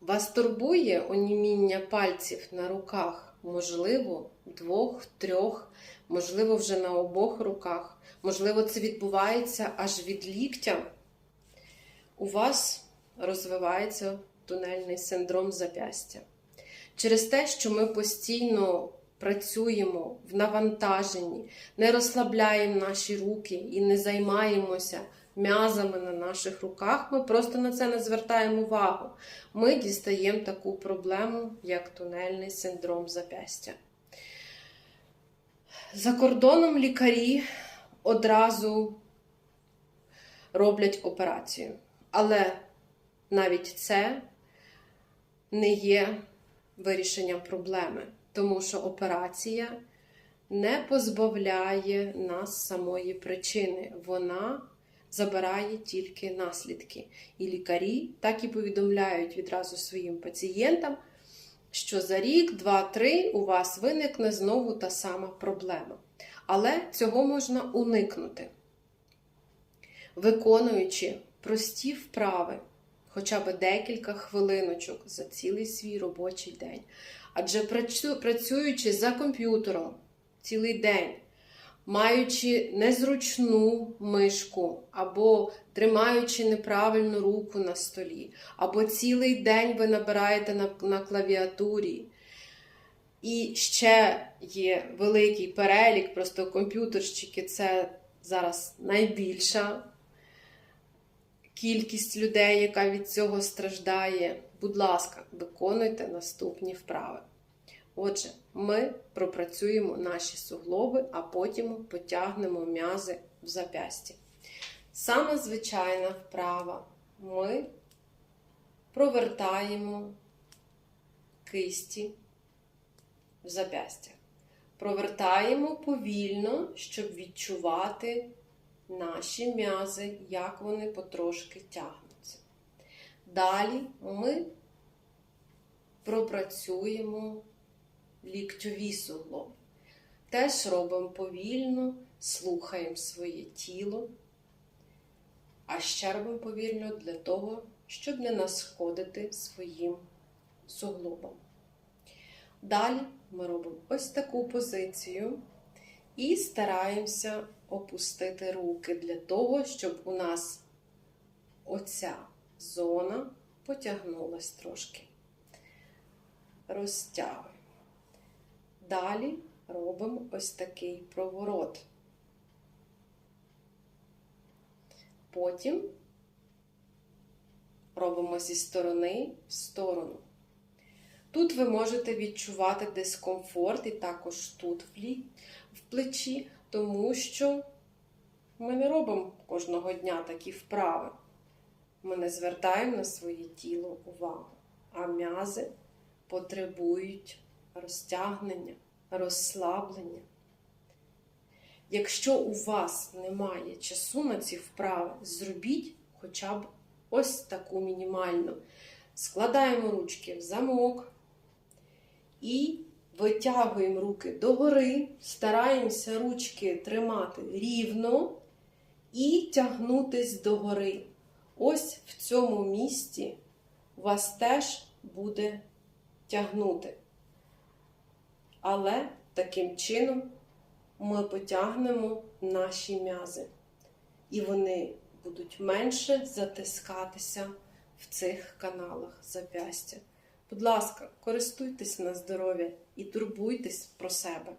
Вас турбує оніміння пальців на руках, можливо, двох, трьох, можливо, вже на обох руках, можливо, це відбувається аж від ліктя. У вас розвивається тунельний синдром запястя. Через те, що ми постійно працюємо в навантаженні, не розслабляємо наші руки і не займаємося м'язами на наших руках, ми просто на це не звертаємо увагу. Ми дістаємо таку проблему, як тунельний синдром запястя. За кордоном лікарі одразу роблять операцію. Але навіть це не є вирішенням проблеми, тому що операція не позбавляє нас самої причини. Вона забирає тільки наслідки. І лікарі так і повідомляють відразу своїм пацієнтам, що за рік, два-три у вас виникне знову та сама проблема. Але цього можна уникнути, виконуючи прості вправи, хоча б декілька хвилиночок за цілий свій робочий день. Адже працюючи за комп'ютером цілий день, маючи незручну мишку, або тримаючи неправильну руку на столі, або цілий день ви набираєте на, на клавіатурі. І ще є великий перелік, просто комп'ютерщики це зараз найбільша кількість людей, яка від цього страждає. Будь ласка, виконуйте наступні вправи. Отже, ми пропрацюємо наші суглоби, а потім потягнемо м'язи в зап'ясті. Саме звичайна вправа. Ми провертаємо кисті в зап'ястях. Провертаємо повільно, щоб відчувати наші м'язи, як вони потрошки тягнуться. Далі ми пропрацюємо ліктьові суглоби. Теж робимо повільно, слухаємо своє тіло, а ще робимо повільно для того, щоб не нашкодити своїм суглобам. Далі ми робимо ось таку позицію і стараємося опустити руки для того, щоб у нас оця зона потягнулась трошки. Розтягуємо. Далі робимо ось такий проворот. Потім робимо зі сторони в сторону. Тут ви можете відчувати дискомфорт і також тут в, плечі, тому що ми не робимо кожного дня такі вправи. Ми не звертаємо на своє тіло увагу, а м'язи потребують розтягнення, розслаблення. Якщо у вас немає часу на ці вправи, зробіть хоча б ось таку мінімальну. Складаємо ручки в замок і витягуємо руки догори, стараємося ручки тримати рівно і тягнутись догори. Ось в цьому місці вас теж буде тягнути. Але таким чином ми потягнемо наші м'язи, і вони будуть менше затискатися в цих каналах зап'ястя. Будь ласка, користуйтесь на здоров'я і турбуйтесь про себе.